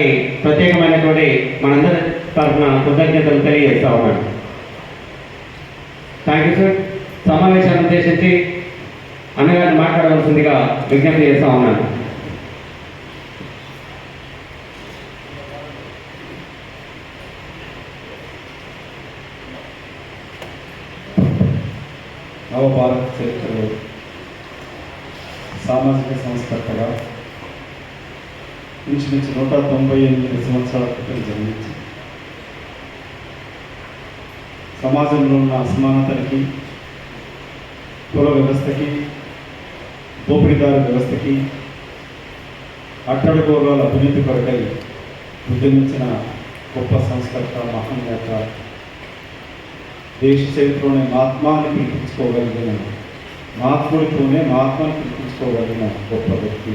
గారికి ప్రత్యేకమైనటువంటి మనందరి తరఫున కృతజ్ఞతలు తెలియజేస్తా ఉన్నాను. థ్యాంక్ యూ సార్ సమావేశాన్ని ఉద్దేశించి అన్నగారిని మాట్లాడవలసిందిగా విజ్ఞప్తి చేస్తా ఉన్నాను. నవభారత్ చరిత్రలో సామాజిక సంస్కర్తగా ఇంచుమించు నూట తొంభై ఎనిమిది సంవత్సరాల క్రితం జన్మించి సమాజంలో ఉన్న అసమానతలకి కుల వ్యవస్థకి దోపిడీదారు వ్యవస్థకి అట్టడుగోగాల అభివృద్ధి కొరకై ఉద్యమించిన గొప్ప సంస్కర్త మహన్యత దేశ చరిత్రలోనే మహాత్మాని పిలిపించుకోగలిగిన మహాత్ముడితోనే మహాత్మాని పిలిపించుకోగలిగిన గొప్ప వ్యక్తి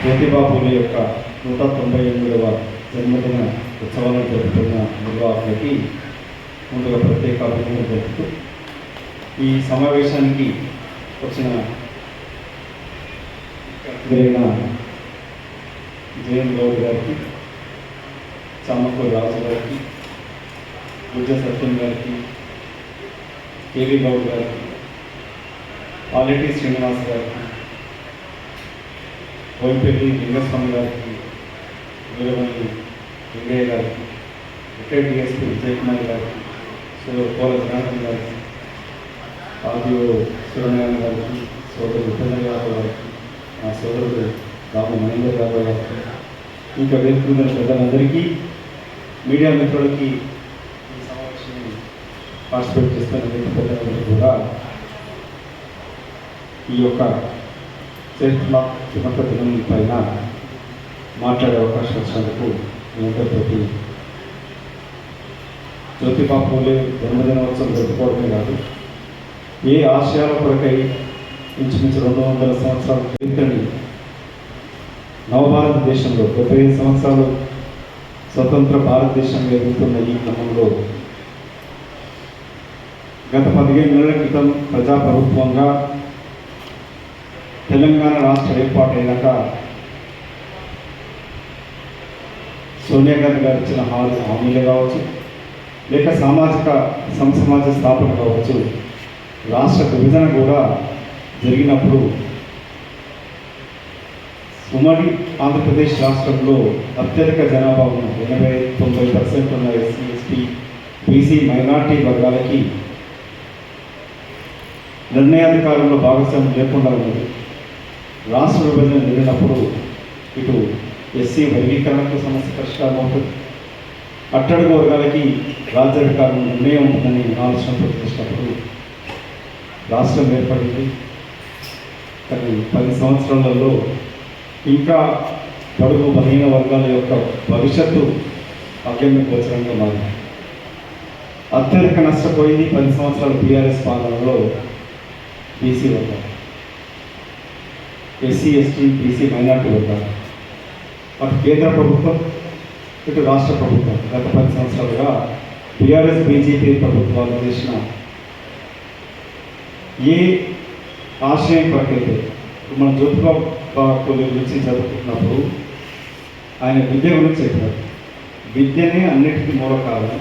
జ్యోతిబా యొక్క నూట తొంభై ఎనిమిదవ జన్మదిన ఉత్సవాలను జరుపుతున్న నిర్వాహకులకి ముందుగా ప్రత్యేక అభినందనలు జరుపుతూ ఈ సమావేశానికి వచ్చిన జరిగిన జయన్ గౌడ్ గారికి చామకూరు రాజు గారికి బుద్ధ సత్యం గారికి కేవీ గౌడ్ గారికి పాలిటీ శ్రీనివాస్ గారికి బోయిపల్లి లింగస్వామి గారికి వీరమణి వెంకయ్య గారికి రిటైర్డ్ డిఎస్పీ విజయ్ కుమార్ గారికి సో కోల జనార్దన్ గారికి ఆదియో సూర్యనారాయణ గారికి సోదరుడు ఉపేంద్ర యాదవ్ గారికి మా సోదరుడు రాము మహేందర్ యాదవ్ గారికి ఇంకా వేదికలున్న పెద్దలందరికీ మీడియా మిత్రులకి ఈ సమావేశాన్ని పార్టిసిపేట్ చేస్తున్న పెద్దలందరికీ కూడా ఈ యొక్క చరిత్రాత్మక దినం పైన మాట్లాడే అవకాశం వచ్చినందుకు మీ అందరితోటి జ్యోతిబా పూలే జన్మదినోత్సవం జరుపుకోవడమే కాదు ఏ ఆశయాల కొరకై ఇంచుమించు రెండు వందల సంవత్సరాల చరిత్రని నవభారతదేశంలో డెబ్బై ఐదు సంవత్సరాలు స్వతంత్ర భారతదేశం ఎదుగుతున్న ఈ క్రమంలో గత పదిహేను నెలల క్రితం ప్రజాప్రభుత్వంగా తెలంగాణ రాష్ట్ర ఏర్పాటైనాక సోనియా గాంధీ గారు ఇచ్చిన హామీ హామీలే కావచ్చు లేక సామాజిక సంసమాజ స్థాపన కావచ్చు రాష్ట్ర విభజన కూడా జరిగినప్పుడు ఉమ్మడి ఆంధ్రప్రదేశ్ రాష్ట్రంలో అత్యధిక జనాభా ఉన్న ఎనభై తొంభై పర్సెంట్ ఉన్న ఎస్సీ ఎస్టీ బీసీ మైనార్టీ వర్గాలకి నిర్ణయాధికారంలో భాగస్వామ్యం లేకుండా ఉన్నది. రాష్ట్ర విభజన జరిగినప్పుడు ఇటు ఎస్సీ వర్గీకరణకు సమస్య పరిష్కారం అవుతుంది. అట్టడుగు వర్గాలకి రాజ్యాధికారం నిర్ణయం ఉంటుందని ఆలోచన ప్రకటించినప్పుడు రాష్ట్రం ఏర్పడింది. కానీ పది సంవత్సరాలలో ఇంకా పొడుగు బలహీన వర్గాల యొక్క భవిష్యత్తు అగమ్య గోచరంగా మారింది. అత్యధిక నష్టపోయింది పది సంవత్సరాల బీఆర్ఎస్ పాలనలో బీసీ వర్గాలు. ఎస్సీ ఎస్టీ బీసీ మైనార్టీ వర్గాలు. అటు కేంద్ర ప్రభుత్వం ఇటు రాష్ట్ర ప్రభుత్వం గత పది సంవత్సరాలుగా బీఆర్ఎస్ బీజేపీ ప్రభుత్వాలు చేసిన ఏ ఆశయం కొరకైతే మనం మన గురించి చదువుకున్నప్పుడు ఆయన విద్య గురించి చెప్పారు. విద్యనే అన్నిటికీ మూల కారణం.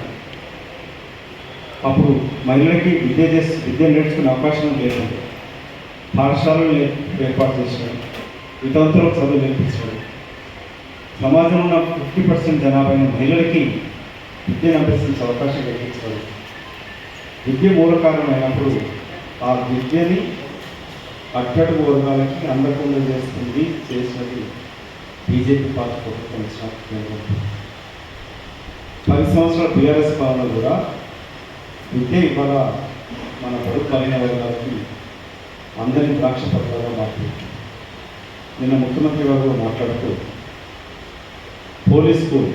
అప్పుడు మహిళలకి విద్య చేసి విద్య నేర్చుకునే అవకాశం లేదు. పాఠశాలలు ఏర్పాటు చేశాడు వితంతులకు చదువు నేర్పించాడు సమాజంలో ఉన్న ఫిఫ్టీ పర్సెంట్ జనాభా మహిళలకి విద్యను అభ్యసించే అవకాశం కల్పించాడు విద్య మూల అయినప్పుడు ఆ విద్యని అట్టడుగు వర్గాలకి అందకుండా చేస్తుంది చేసినది బీజేపీ పార్టీ ప్రభుత్వం ఇచ్చిన పది సంవత్సరాల బీఆర్ఎస్ పాలన కూడా విద్య ఇవాళ మన బడుగు బలైన వర్గాలకి అందరి ద్రాక్ష పత్రాలుగా మాట్లాడుతుంది నిన్న ముఖ్యమంత్రి గారు మాట్లాడుతూ police school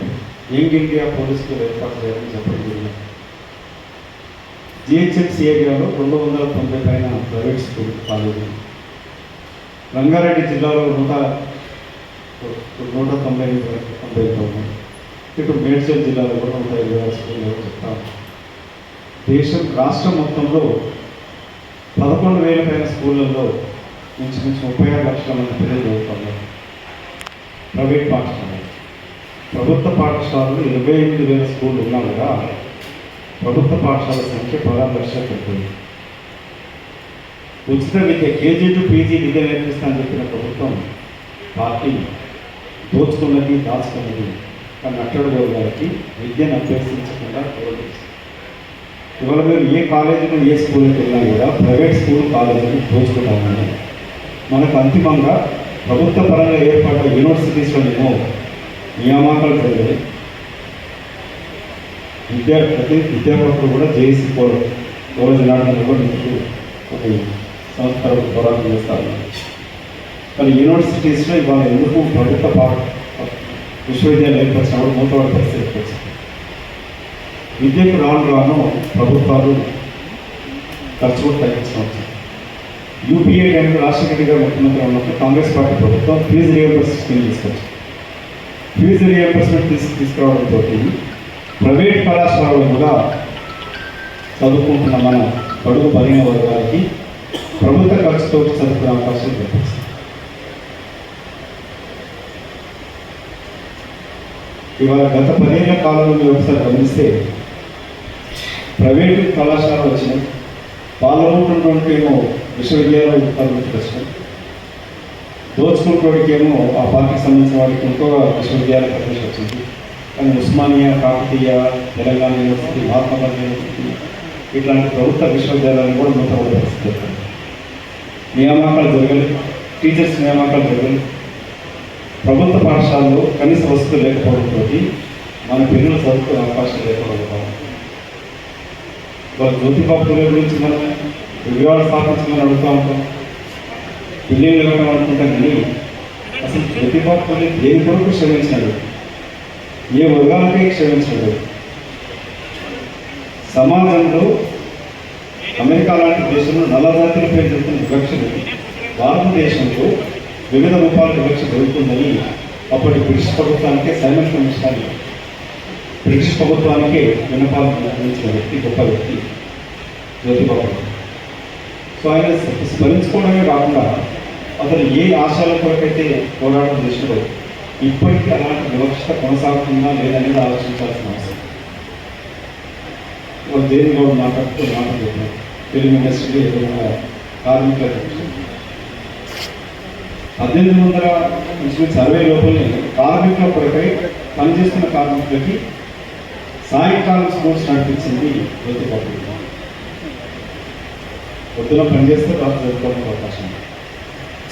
young India police school ఏర్పాటు చేయాలని చెప్పడం జరిగింది. జిహెచ్ఎంసీ ఏరియాలో రెండు వందల తొంభై పైన ప్రైవేట్ స్కూల్ కాలేజీ రంగారెడ్డి జిల్లాలో నూట నూట తొంభై తొంభై తొమ్మిది ఇటు మేడ్చల్ జిల్లాలో కూడా నూట ఇరవై ఆరు స్కూళ్ళు చెప్తాను దేశం రాష్ట్రం మొత్తంలో పదకొండు వేల పైన స్కూళ్ళల్లో ఇంచుమించు ముప్పై ఆరు లక్షల మంది పిల్లలు చదువుతున్నారు. ప్రైవేట్ పాఠశాలలు. ప్రభుత్వ పాఠశాలలు ఇరవై ఎనిమిది వేల స్కూళ్ళు ఉన్నా కూడా ప్రభుత్వ పాఠశాల సంఖ్య పదహారు లక్షలు పెడుతుంది ఉచిత విద్య కేజీ టు పీజీ విద్య నేర్పిస్తానని చెప్పిన ప్రభుత్వం పార్టీ దోచుకున్నది దాచుకున్నది. కానీ నట్టడు గారికి విద్యను అభ్యసించకుండా ప్రవర్తిస్తుంది ఇవాళ మీరు ఏ కాలేజీలో ఏ స్కూల్కి వెళ్ళినా కూడా ప్రైవేట్ స్కూల్ కాలేజీని దోచుకుంటామని మనకు అంతిమంగా ప్రభుత్వ పరంగా ఏర్పడ్డ యూనివర్సిటీస్లో ఏమో నియామకాలు జరిగాయి. విద్యా ప్రతి విద్యార్థులు కూడా జేఏసీ కోర్ రోజు నాటకం కూడా మీకు ఒక సంస్థ పోరాటం చేస్తారు. కానీ యూనివర్సిటీస్లో ఇవాళ ఎందుకు ప్రభుత్వ పాఠ విశ్వవిద్యాలయం ఏర్పరిచినప్పుడు మూతవాడ పరిస్థితి వచ్చింది? విద్యకు రాను రాను ప్రభుత్వాలు ఖర్చు కూడా తగ్గించడం యూపీఏ టైంలో రాజశేఖర గారు ముఖ్యమంత్రి ఉన్నప్పుడు కాంగ్రెస్ పార్టీ ప్రభుత్వం ఫీజు రియంబర్స్ స్కీమ్ తీసుకొచ్చింది. ఫీజు రియంబర్స్మెంట్ తీసు తీసుకురావడంతో ప్రైవేట్ కళాశాలలో కూడా చదువుకుంటున్న మన బడుగు బలిన వర్గాలకి ప్రభుత్వ ఖర్చుతో చదువుకునే అవకాశం కల్పిస్తుంది ఇవాళ గత పదిహేనుల కాలంలో మీరు ఒకసారి గమనిస్తే ప్రైవేటు కళాశాల వచ్చినాయి. పాల్గొంటున్నటువంటి ఏమో విశ్వవిద్యాలయాలు తరగతి వచ్చినాయి దోచుకున్నటువంటి ఏమో ఆ పార్టీకి సంబంధించిన వాడికి ఇంకో విశ్వవిద్యాలయ ప్రవేశం వచ్చింది. కానీ ఉస్మానియా కాకతీయ తెలంగాణ యూనివర్సిటీ మహాత్మా గాంధీ యూనివర్సిటీ ఇట్లాంటి ప్రభుత్వ విశ్వవిద్యాలయాలు కూడా మూతపడే పరిస్థితి నియామకాలు జరగలేదు. టీచర్స్ నియామకాలు జరగలేదు. ప్రభుత్వ పాఠశాలలో కనీస వసతులు లేకపోవడంతో మన పిల్లలు చదువుకునే అవకాశం లేకపోవడం వారి జ్యోతిబాబు పూలే గురించి మనం విజయవాడ స్థాపించమని అడుగుతూ ఉంటాం. బిల్డింగ్లు ఇవ్వడం అనుకుంటాం కానీ అసలు జ్యోతిబాబు పూలే దేని కొరకు క్షమించాడు? ఏ వర్గానికి క్షమించాడు? సమాజంలో అమెరికా లాంటి దేశంలో నల్లజాతులపై జరుగుతున్న వివక్షలు భారతదేశంలో వివిధ రూపాల వివక్ష జరుగుతుందని అప్పటి బ్రిటిష్ ప్రభుత్వానికే సైమన్ కమిషన్ బ్రిటిష్ ప్రభుత్వానికే విన్నపాలను అందించిన వ్యక్తి గొప్ప వ్యక్తి జ్యోతిబాబు. సో ఆయన స్మరించుకోవడమే కాకుండా అతను ఏ ఆశయాల కొరకైతే పోరాటం చేసినో ఇప్పటికీ అలాంటి వివక్షత కొనసాగుతుందా లేదనేది ఆలోచించాల్సిన అవసరం. వాళ్ళు దేని కూడా మాట్లాడుతూ మాట్లాడుతున్నారు ఫిలిం ఇండస్ట్రీ ఏదైనా కార్మికుల పద్దెనిమిది వందల సర్వే లోపలనే కార్మికుల కొరకై పనిచేస్తున్న కార్మికులకి సాయంకాలం స్పోర్ట్స్ నడిపించింది జ్యోతిబాబు పొద్దున పనిచేస్తే రాత్రి చదువుకోవడానికి అవకాశం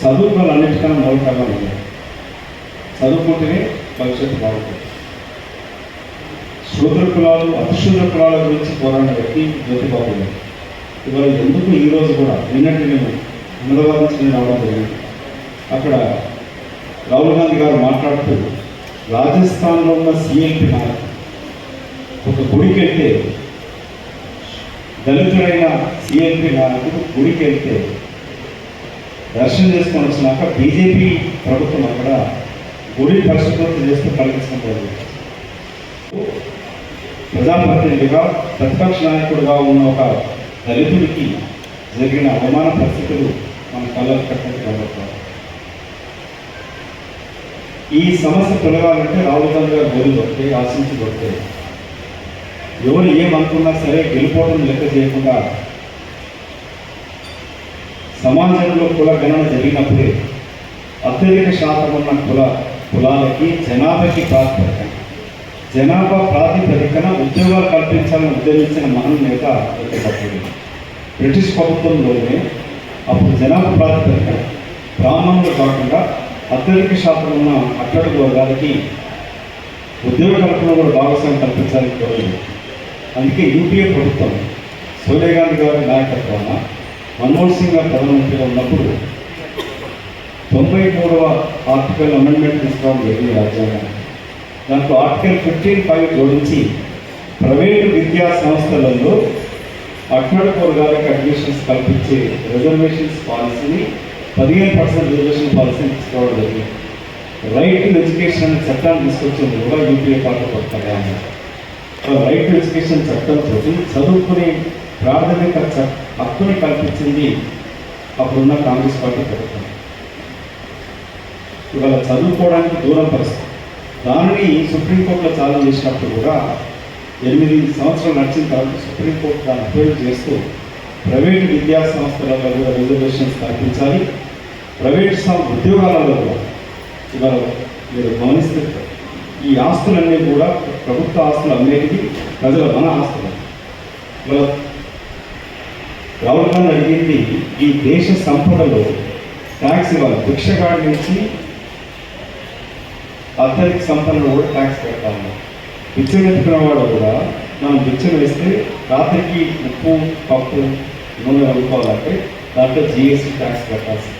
చదువు వాళ్ళు అన్నిటికన్నా మౌలికంగా ఉంది చదువుకుంటేనే భవిష్యత్తు బాగుంటుంది. శూద్ర కులాలు అతిశూద్ర కులాల గురించి పోరాడిన వ్యక్తి జ్యోతిబాబు ఇవాళ ఎందుకు ఈరోజు కూడా నిన్నటి నేను అహ్మదాబాద్ నుంచి నేను రావడం జరిగింది. అక్కడ రాహుల్ గాంధీ గారు మాట్లాడుతూ రాజస్థాన్లో ఉన్న సిఎల్పి నాయకులు ఒక గుడికి వెళ్తే దళితుడైన సిఎల్పి నాయకుడు గుడికి వెళ్తే దర్శనం చేసుకొని వచ్చినాక బీజేపీ ప్రభుత్వం అక్కడ గుడి పరిశుభ్రత చేస్తూ కలిగించడం ప్రజాప్రతినిధిగా ప్రతిపక్ష నాయకుడిగా ఉన్న ఒక దళితుడికి జరిగిన అవమాన పరిస్థితులు మన కళ్ళకు కట్టడం కనబడతాయి ఈ సమస్య తొలగాలంటే రాహుల్ గాంధీ గారు గోలు కొడితే ఆశించబడితే ఎవరు ఏమనుకున్నా సరే గెలుపోవడం లెక్క చేయకుండా సమాజంలో కుల గణన జరిగినప్పుడే అత్యధిక శాతం ఉన్న కుల కులాలకి జనాభాకి ప్రాతిపదిక జనాభా ప్రాతిపదికన ఉద్యోగాలు కల్పించాలని ఉద్యమించిన మహోన్నత వెంకటప్పటి బ్రిటిష్ ప్రభుత్వంలోనే అప్పుడు జనాభా ప్రాతిపదిక బ్రాహ్మణులు కాకుండా అత్యధిక శాతం ఉన్న అట్టడుగు వర్గాలకి ఉద్యోగ కల్పన కూడా భాగస్వామ్యం కల్పించాలని కోరింది అందుకే యూపీఏ ప్రభుత్వం సోనియా గాంధీ గారి నాయకత్వాన మన్మోహన్ సింగ్ గారు ప్రధానమంత్రిగా ఉన్నప్పుడు తొంభై మూడవ ఆర్టికల్ అమెండ్మెంట్ తీసుకోవడం జరిగింది రాజ్యాంగం. దాంట్లో ఆర్టికల్ ఫిఫ్టీన్ ఫైవ్ జోడించి ప్రైవేటు విద్యా సంస్థలలో అట్టడుగు వర్గాలకు అడ్మిషన్స్ కల్పించే రిజర్వేషన్స్ పాలసీని పదిహేను పర్సెంట్ రిజర్వేషన్ పాలసీని తీసుకోవడం జరిగింది. రైట్ టు ఎడ్యుకేషన్ చట్టాన్ని తీసుకొచ్చింది కూడా యూపీఏ పార్టీ కొత్తగా రైట్ టు ఎడ్యుకేషన్ చట్టంతో చదువుకునే ప్రాథమిక చ- హక్కుని కల్పించింది అప్పుడున్న కాంగ్రెస్ పార్టీ ప్రభుత్వం. ఇవాళ చదువుకోవడానికి దూరం పరిస్థితి. దానిని సుప్రీంకోర్టులో ఛాలెంజ్ చేసినప్పుడు కూడా ఎనిమిది సంవత్సరాలు నడిచిన తర్వాత సుప్రీంకోర్టు దాన్ని అప్పీల్ చేస్తూ ప్రైవేట్ విద్యా సంస్థలలో కూడా రిజర్వేషన్స్ కల్పించాలి. ప్రైవేట్ ఉద్యోగాలలో కూడా ఇవాళ మీరు గమనిస్తే ఈ ఆస్తులన్నీ కూడా ప్రభుత్వ ఆస్తులు అన్నిటికీ ప్రజల మన ఆస్తులు. ఇవాళ రాహుల్ గాంధీ అడిగింది ఈ దేశ సంపదలో ట్యాక్స్ ఇవ్వాలి. భిక్షగాడి నుంచి అత్యధిక సంపన్నులు కూడా ట్యాక్స్ పెట్టాలి బిచ్చం ఎత్తుకున్న వాడు కూడా మనం బిచ్చం వేస్తే రాత్రికి ఉప్పు పప్పు నూనె కలుపుకోవాలంటే దాంట్లో జిఎస్టీ ట్యాక్స్ కట్టాల్సి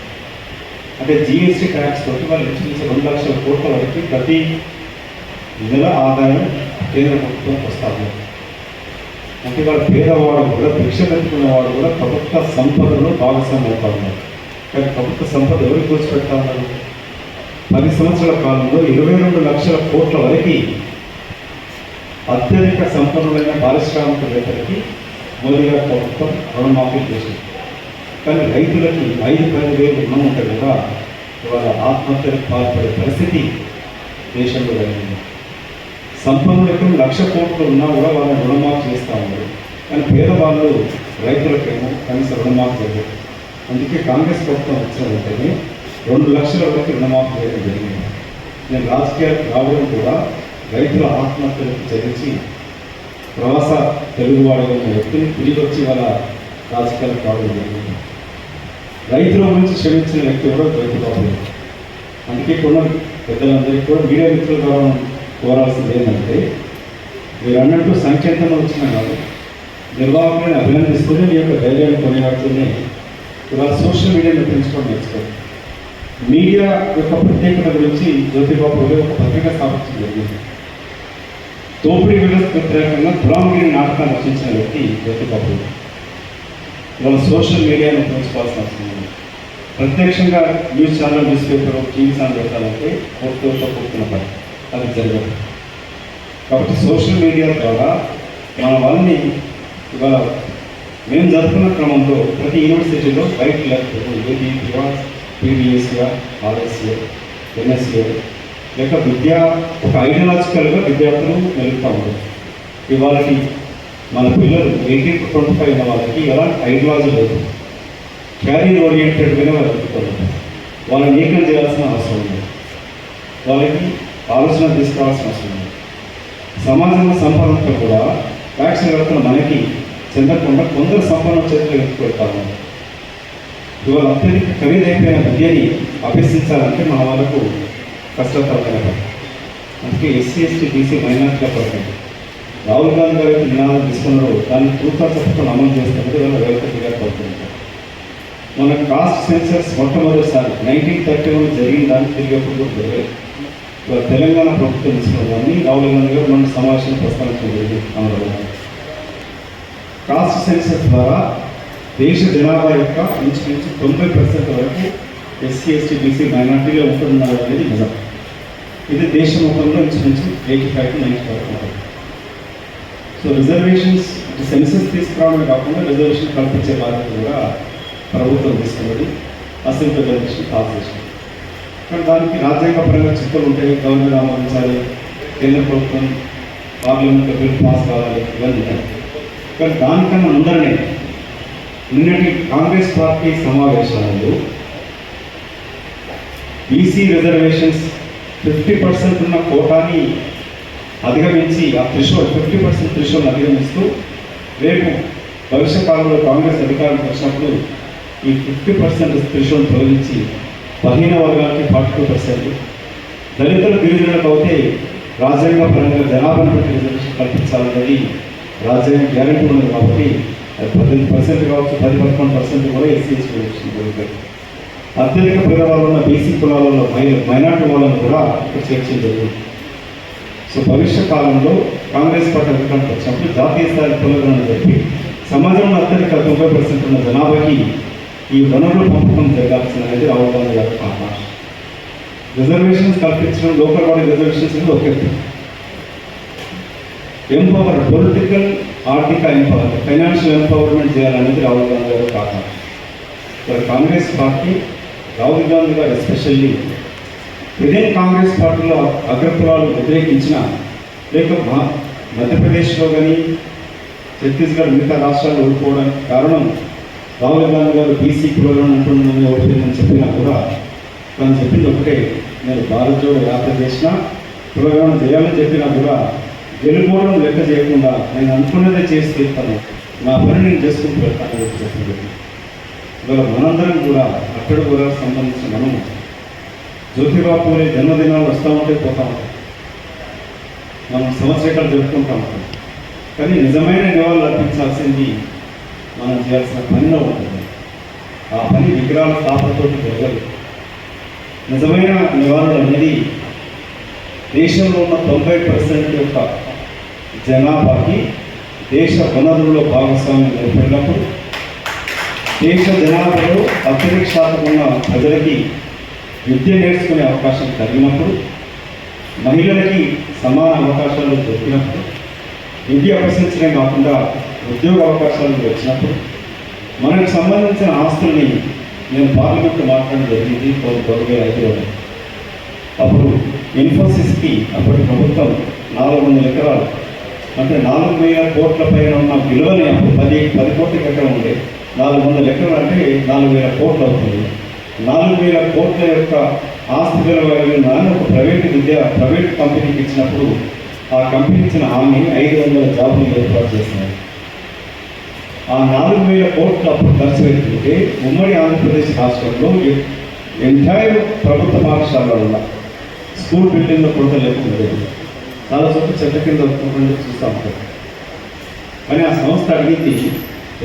అంటే జిఎస్టీ ట్యాక్స్ తోటి వాళ్ళు నుంచి రెండు లక్షల కోట్ల వరకు ప్రతి నెల ఆదాయం కేంద్ర ప్రభుత్వం వస్తారు అంటే వాళ్ళ పేదవాడు కూడా భిక్ష పెట్టుకునేవాడు కూడా ప్రభుత్వ సంపదలో భాగస్వామి అవుతా ఉన్నారు కానీ ప్రభుత్వ సంపద ఎవరికి కూర్చోబెడతా ఉన్నారు పది సంవత్సరాల కాలంలో ఇరవై రెండు లక్షల కోట్ల వరకు అత్యధిక సంపన్నులైన పారిశ్రామికవేత్తలకి మోదీ గారి ప్రభుత్వం రుణమాఫీ చేసింది. కానీ రైతులకి ఐదు పది వేలు రుణం ఉంటుంది కూడా ఇవాళ ఆత్మహత్యలకు పాల్పడే పరిస్థితి దేశంలో కలిగింది సంపన్నులకు లక్ష కోట్లు ఉన్నా కూడా వాళ్ళని రుణమాఫీ చేస్తూ ఉన్నారు. కానీ పేదవాళ్ళు రైతులకేమో కనీస రుణమాఫీ లేదు అందుకే కాంగ్రెస్ ప్రభుత్వం వచ్చిన వెంటనే రెండు లక్షల వరకు రుణమాఫీ చేయడం జరిగింది. నేను రాజకీయాలకు రావడం కూడా రైతుల ఆత్మహత్యలకు చరించి ప్రవాస తెలుగువాడు ఉన్న వ్యక్తిని తిరిగి వచ్చి వాళ్ళ రాజకీయాలకు రావడం జరిగింది. రైతుల గురించి క్షమించిన వ్యక్తి కూడా రైతు బాబు అందుకే కొన్ని పెద్దలందరికీ కూడా మీడియా మిత్రులు కావాలని కోరాల్సింది ఏంటంటే మీరు అన్నట్టు సంకేతం వచ్చిన కాదు నిర్వాహకులను అభినందిస్తూనే మీ యొక్క ధైర్యాన్ని కొనియాడుతూనే ఇలా సోషల్ మీడియాను పెంచుకోవడం నేర్చుకోండి మీడియా యొక్క ప్రత్యేకత గురించి జ్యోతిబాబు ఒక పత్రిక స్థాపించడం జరిగింది. దోపిడీ వ్యవస్థ వ్యతిరేకంగా గులాంగిరి నాటకాన్ని రచించిన వ్యక్తి జ్యోతిబాబు పూలే. సోషల్ మీడియాను పెంచుకోవాల్సిన అవసరం ఉంది. ప్రత్యక్షంగా news channel news paper TV channel పెట్టాలంటే కోర్టుతో కూర్చున్న పని. అది జరగదు. కాబట్టి సోషల్ మీడియా ద్వారా మన వాళ్ళని ఇవాళ మేము జరుపుకున్న క్రమంలో ప్రతి యూనివర్సిటీలో బయట లేకపోతే ఏది పీడిఎస్గా ఆర్ఎస్ఏ ఎన్ఎస్ఏ లేక విద్యా ఒక ఐడియాలజికల్గా విద్యార్థులు మెలుగుతూ ఉంటారు ఇవాళకి మన పిల్లలు ఎయిటీన్ టు ట్వంటీ ఫైవ్ ఉన్న వాళ్ళకి ఎలాంటి ఐడియాలజీ లేదు. క్యారియర్ ఓరియంటెడ్గానే వాళ్ళు ఎదుగుతున్నారు వాళ్ళని చేయాల్సిన అవసరం ఉంది వాళ్ళకి ఆలోచన తీసుకోవాల్సిన అవసరం ఉంది సమాజంలో సంపన్నంతా కూడా ట్యాక్స్ కడుతున్న మనకి చెందకుండా కొందరు సంపన్న చేతిలో ఎత్తుకెళ్తాము ఇవాళ అత్యధిక ఖరీదైపోయిన విద్యని అభ్యసించాలంటే మన వాళ్ళకు కష్టతరమైన పని. అందుకే ఎస్సీ ఎస్టీ బీసీ మైనార్టీల పడుతుంది రాహుల్ గాంధీ గారు అయితే నినాదం తీసుకున్నారు దాన్ని తూర్పా చట్టం అమలు చేస్తున్నది ఇవాళ రేవంత్ గారు పడుతుంది. మన కాస్ట్ సెన్సర్స్ మొట్టమొదటిసారి నైన్టీన్ థర్టీ వన్ జరిగిన దాన్ని తిరిగి ఎప్పుడు కూడా జరగలేదు తెలంగాణ ప్రభుత్వం తీసుకున్నదాన్ని రాహుల్ గాంధీ గారు మన సమావేశం ప్రస్తావించలేదు జరిగింది కాస్ట్ సెన్సస్ ద్వారా దేశ జనాభా యొక్క ఇంచుమించు తొంభై పర్సెంట్ వరకు ఎస్సీ ఎస్టీ బీసీ మైనార్టీగా ఉంటున్నారు అనేది నిజం. ఇది దేశం మొత్తంలో ఇంచుమించు eighty five to ninety five ఉంటుంది సో రిజర్వేషన్స్ సెన్సస్ తీసుకురావడమే కాకుండా రిజర్వేషన్ కల్పించే బాధ్యత కూడా ప్రభుత్వం తీసుకున్నది. అసెంబ్లీ రిజర్వేషన్ పాస్ చేసింది. కానీ దానికి రాజ్యాంగపరంగా చిక్కులు ఉంటాయి గవర్నర్ ఆమోదించాలి కేంద్ర ప్రభుత్వం పార్లమెంట్లో బిల్ పాస్ కావాలి ఇవన్నీ ఉంటాయి. కానీ దానికన్నా ముందరనే నిన్నటి కాంగ్రెస్ పార్టీ సమావేశాలలో బీసీ రిజర్వేషన్స్ ఫిఫ్టీ పర్సెంట్ ఉన్న కోటాని అధిగమించి ఆ త్రిషోల్ ఫిఫ్టీ పర్సెంట్ త్రిషోల్ అధిగమిస్తూ రేపు భవిష్యత్ కాలంలో కాంగ్రెస్ అధికారంకి వచ్చినప్పుడు ఈ ఫిఫ్టీ పర్సెంట్ త్రిషోల్ తొలగించి బలహీన వర్గానికి ఫార్టీ టూ పర్సెంట్ దళితుల గిరిజనులకు అయితే రాజ్యాంగ పరంగా జనాభాను బట్టి రిజర్వేషన్ రాజ్యాంగ గ్యారెంటీ ఉన్నది కాబట్టి అది పద్దెనిమిది పర్సెంట్ కావచ్చు పది పదకొండు పర్సెంట్ కూడా ఎస్సీ ఎస్టీ రిజర్వేషన్ జరుగుతాయి అత్యధిక పేదవాళ్ళు ఉన్న బీసీ కులాలలో మై మైనార్టీ వాళ్ళని కూడా ఇక్కడ చేర్చడం సో భవిష్యత్ కాలంలో కాంగ్రెస్ పార్టీ అధికారానికి వచ్చినప్పుడు జాతీయ స్థాయి కులగణన చెప్పి సమాజంలో అత్యధిక తొంభై పర్సెంట్ ఉన్న జనాభాకి ఈ వనరుల పంపకం జరగాల్సిన అనేది రాహుల్ గాంధీ గారి ఆకాంక్ష రిజర్వేషన్స్ కల్పించడం లోకల్ బాడీ రిజర్వేషన్స్ అనేది ఒక ఎంపవర్ పొలిటికల్ ఆర్థిక ఎంపవర్ ఫైనాన్షియల్ ఎంపవర్మెంట్ చేయాలనేది రాహుల్ గాంధీ గారు ఆకాంక్ష ఇక్కడ కాంగ్రెస్ పార్టీ రాహుల్ గాంధీ గారు ఎస్పెషల్లీ ఇదే కాంగ్రెస్ పార్టీలో అగ్రకులాలు వ్యతిరేకించిన లేక మధ్యప్రదేశ్లో కానీ ఛత్తీస్గఢ్ మిగతా రాష్ట్రాలు ఓడిపోవడానికి కారణం రాహుల్ గాంధీ గారు బీసీ కులంలో ఉంటుందని ఓడిపోయిందని చెప్పినా కూడా తను చెప్పింది ఒకటే నేను భారత్ జోడో యాత్ర చేసినా కులగణన చేయాలని చెప్పినా కూడా గెలుపోవడం లెక్క చేయకుండా నేను అనుకున్నదే చేసి తీస్తాను నా పని నేను చేసుకుంటూ వెళ్తానని చెప్పి చెప్పింది ఇవాళ మనందరం కూడా అక్కడ కూడా సంబంధించిన మనం జ్యోతిబా పూలే జన్మదినాలు వస్తూ ఉంటే పోతా ఉంటాం. మనం సంవత్సరాలు జరుపుకుంటా ఉంటాం. కానీ నిజమైన నివాళులు అర్పించాల్సింది మనం చేయాల్సిన పనిలో ఉంటుంది. ఆ పని విగ్రహాల స్థాపనతో జరగదు. నిజమైన నివారణ అనేది దేశంలో ఉన్న తొంభై పర్సెంట్ యొక్క జనాభాకి దేశ వనరుల్లో భాగస్వామ్యం ఏర్పడినప్పుడు దేశ జనాభాలో అత్యధిక శాతం ఉన్న ప్రజలకి విద్య నేర్చుకునే అవకాశం కలిగినప్పుడు మహిళలకి సమాన అవకాశాలు దొరికినప్పుడు విద్య అభ్యసించడం కాకుండా ఉద్యోగ అవకాశాలు వచ్చినప్పుడు మనకు సంబంధించిన ఆస్తుల్ని నేను పార్లమెంట్లో మాట్లాడడం జరిగింది. రెండు వేల ఐదులో అప్పుడు ఇన్ఫోసిస్కి అప్పటి ప్రభుత్వం నాలుగు వందల ఎకరాలు అంటే నాలుగు వేల కోట్ల పైన ఉన్న విలువని అప్పుడు పది పది కోట్ల ఎకరం ఉండే. నాలుగు వందల ఎకరాలు అంటే నాలుగు వేల కోట్లు అవుతుంది. నాలుగు వేల కోట్ల యొక్క ఆస్తి విలువ నాన్న ఒక ప్రైవేట్ విద్య ప్రైవేట్ కంపెనీకి ఇచ్చినప్పుడు ఆ కంపెనీ ఇచ్చిన హామీ ఐదు వందల జాబులు ఏర్పాటు చేసినారు. ఆ నాలుగు వేల కోట్లు అప్పుడు ఖర్చు పెట్టుకుంటే ఉమ్మడి ఆంధ్రప్రదేశ్ రాష్ట్రంలో ఎంటైర్ ప్రభుత్వ పాఠశాలలో స్కూల్ బిల్డింగ్లో కొరత లేకుండా చాలా చోట్ల చెట్ల కింద చూస్తా చూస్తూ కానీ ఆ సంస్థ అడిగింది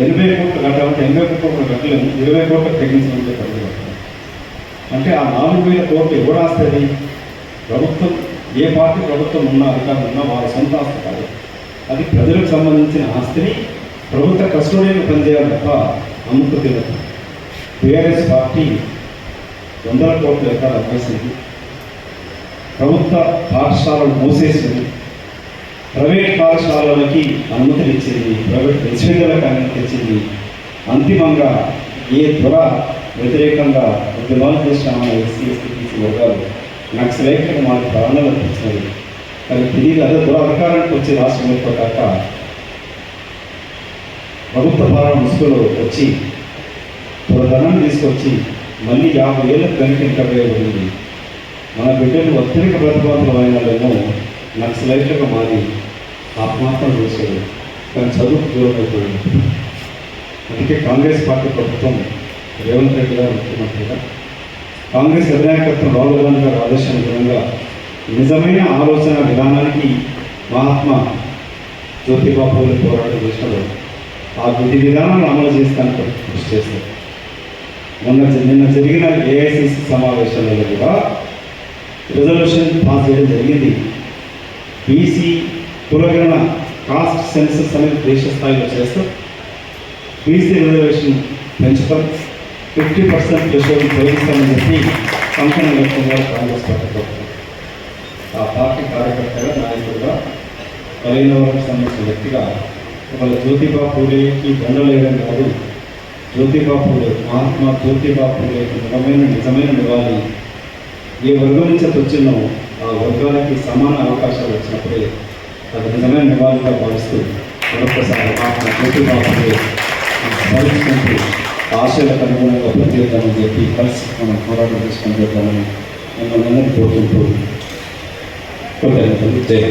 ఎనభై కోట్లు కట్టాలంటే ఎనభై కోట్లు కట్టలేము ఇరవై కోట్లు తగ్గించమంటే కట్టలేదు అంటే ఆ నాలుగు వేల కోట్లు ఎవరు ఆస్తుంది ప్రభుత్వం ఏ పార్టీ ప్రభుత్వం ఉన్నా అధికారులు ఉన్నా వారి సొంత ఆస్తి కాదు. అది ప్రజలకు సంబంధించిన ఆస్తిని ప్రభుత్వ కష్టమైన పనిచేయాలి తప్ప అమ్ముకు తిరగదు టీఆర్ఎస్ పార్టీ వందల కోట్ల ఎకరాలు అమ్మేసింది ప్రభుత్వ పాఠశాలలు మూసేసింది. ప్రైవేట్ పాఠశాలలకి అనుమతులు ఇచ్చింది ప్రైవేట్ విశ్వవిద్యాలయాలకు అనుమతి ఇచ్చింది. అంతిమంగా ఏ త్వర వ్యతిరేకంగా ఉద్యమాలు చేసిన ఎస్సీ ఎస్టీ వర్గాలు నక్సలైట్లకు మాకు ప్రాణాలు అనిపించినవి కానీ తిరిగి అదే దురధికారానికి వచ్చి రాష్ట్రం ఏర్పడ్డాక ప్రభుత్వ పాలన ముసుగులో వచ్చి ధనాన్ని తీసుకొచ్చి మళ్ళీ యాభై ఏళ్ళకు కనిపించబోయేది మన బిడ్డలు అత్యధిక ప్రతిభాతులమైన వాళ్ళేమో నక్సలైట్లుగా మారి ఆత్మహత్యలు చేశాడు కానీ చదువుకు దూరం అయిపోయింది. అందుకే కాంగ్రెస్ పార్టీ ప్రభుత్వం రేవంత్ రెడ్డి గారు ముఖ్యమంత్రిగా కాంగ్రెస్ అధినాయకత్వం రాహుల్ గాంధీ గారి ఆదేశానుగుణంగా నిజమైన ఆలోచన విధానానికి మహాత్మా జ్యోతిబా పూలే పోరాటం చేసినాడు ఆ విధి విధానాలను అమలు చేస్తానికి కృషి చేస్తారు మొన్న నిన్న జరిగిన ఏఐసిసి సమావేశంలో కూడా రిజల్యూషన్ పాస్ చేయడం జరిగింది. బీసీ కులగణన కాస్ట్ సెన్సస్ అనేది దేశ స్థాయిలో చేస్తాం బీసీ రిజర్వేషన్ పెంచుతాం ఫిఫ్టీ పర్సెంట్ రిజర్వేషన్ తొలగిస్తామని చెప్పి కంపెనీ వ్యక్తంగా కాంగ్రెస్ పార్టీ ప్రభుత్వం ఆ పార్టీ కార్యకర్తగా నాయకుడుగా పదిహేను వరకు సంబంధించిన వ్యక్తిగా ఒకళ్ళ జ్యోతిబా పూలేకి దండలేయడం కాదు. జ్యోతిబా పూలే మహాత్మా జ్యోతిబా పూలేకి నిజమైన నిజమైన నివాళి. ఏ వర్గం నుంచి అది వచ్చిందో ఆ వర్గాలకి సమాన అవకాశాలు వచ్చినప్పుడే అది నిజమైన నివాళిగా భావిస్తూ మరొకసారి మహాత్మా జ్యోతిబా పూలే స్మరించుకుంటూ ఆశయాలకు అనుగుణంగా ప్రతిద్దామని చెప్పి కలిసి మనం పోరాటం చేసుకుని చేద్దామని మిమ్మల్ని అందరినీ కోరుకుంటూ. కృతజ్ఞతలు జై